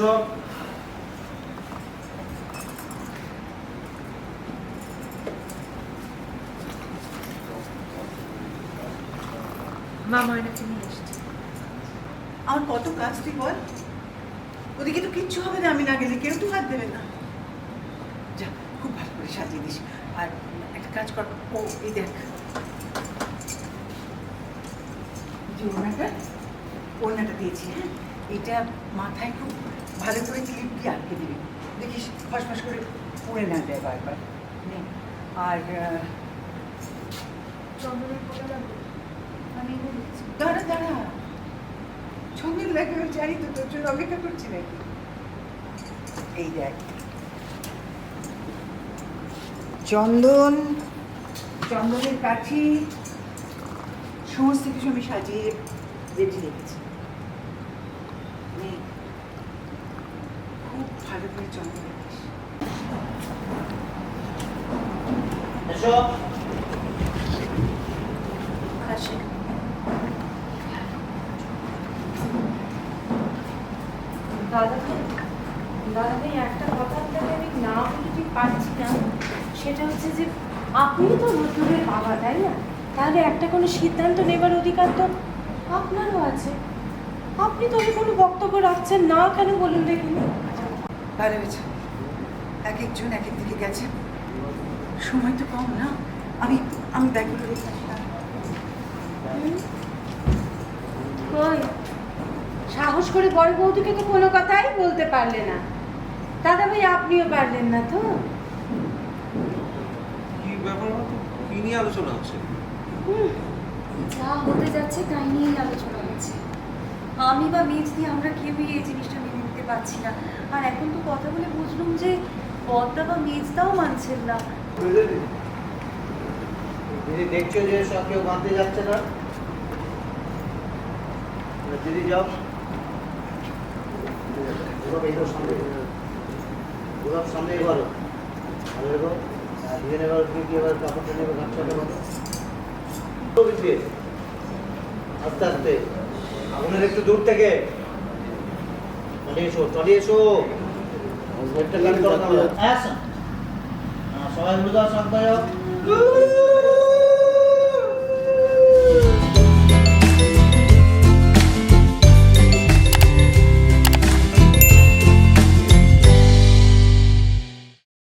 মা ময়নাকে নিয়ে এসেছি। আমার কত কাজ তুই বল। ওদিকে তো কিচ্ছু হবে না আমি না গেলে কেউ তো হাত দেবে না। যা খুব ভালো করে সাজিয়ে দিস। আর একটা কাজ কর ও এই দেখ। ওনাটা ওনাটা দিয়েছি হ্যাঁ? এটা মাথায় খুব ভালো করে ক্লিপ দিয়ে আটকে দিবি। দেখিস ফসফস করে পড়ে না যায় বারবার। আর দাঁড়া দাঁড়া। ছবি লাগে জানি তো তোর জন্য অপেক্ষা করছি নাকি? এই দেখ। চন্দন চন্দনের কাঠি সমস্ত কিছু আমি সাজিয়ে রেডি রেখেছি। নে। খুব ভালো করে এসো আসে দাদা ভাই দাদা ভাই একটা কথা আপনাকে আমি না বলে ঠিক পারছি না সেটা হচ্ছে যে আপনি তো নতুনের বাবা তাই না? তাহলে একটা কোনো সিদ্ধান্ত নেবার অধিকার তো আপনারও আছে। আপনি তো তবে কোনো বক্তব্য রাখছেন না কেন বলুন দেখুন। ভালো হয়েছে এক একজন এক এক দিকে গেছে। সময় তো কম না। আমি আমি ব্যাগগুলো সাহস করে বড় বৌদিকে তো কোনো কথাই বলতে পারলে না। দাদা ভাই আপনিও পারলেন না তো। কি ব্যাপার হতো? কি নিয়ে আলোচনা হচ্ছে? যা হতে যাচ্ছে তাই নিয়েই আলোচনা হচ্ছে। আমি বা মেজ দিয়ে আমরা কেউই এই জিনিসটা মেনে নিতে পারছি না। আর এখন তো কথা বলে বুঝলাম যে পদ্মা বা মেজদাও মানছেন না। দিদি দেখছ যে সব কেউ বাঁধতে যাচ্ছে না দিদি যাও। এই সামনে। এবারও ভালো দুজন এবার কি এবার কাপড়টা আস্তে আস্তে। আগুনের একটু দূর থেকে চলে এসো চলে এসো। Action! হ্যাঁ, সবাই বুঝাও শান্ত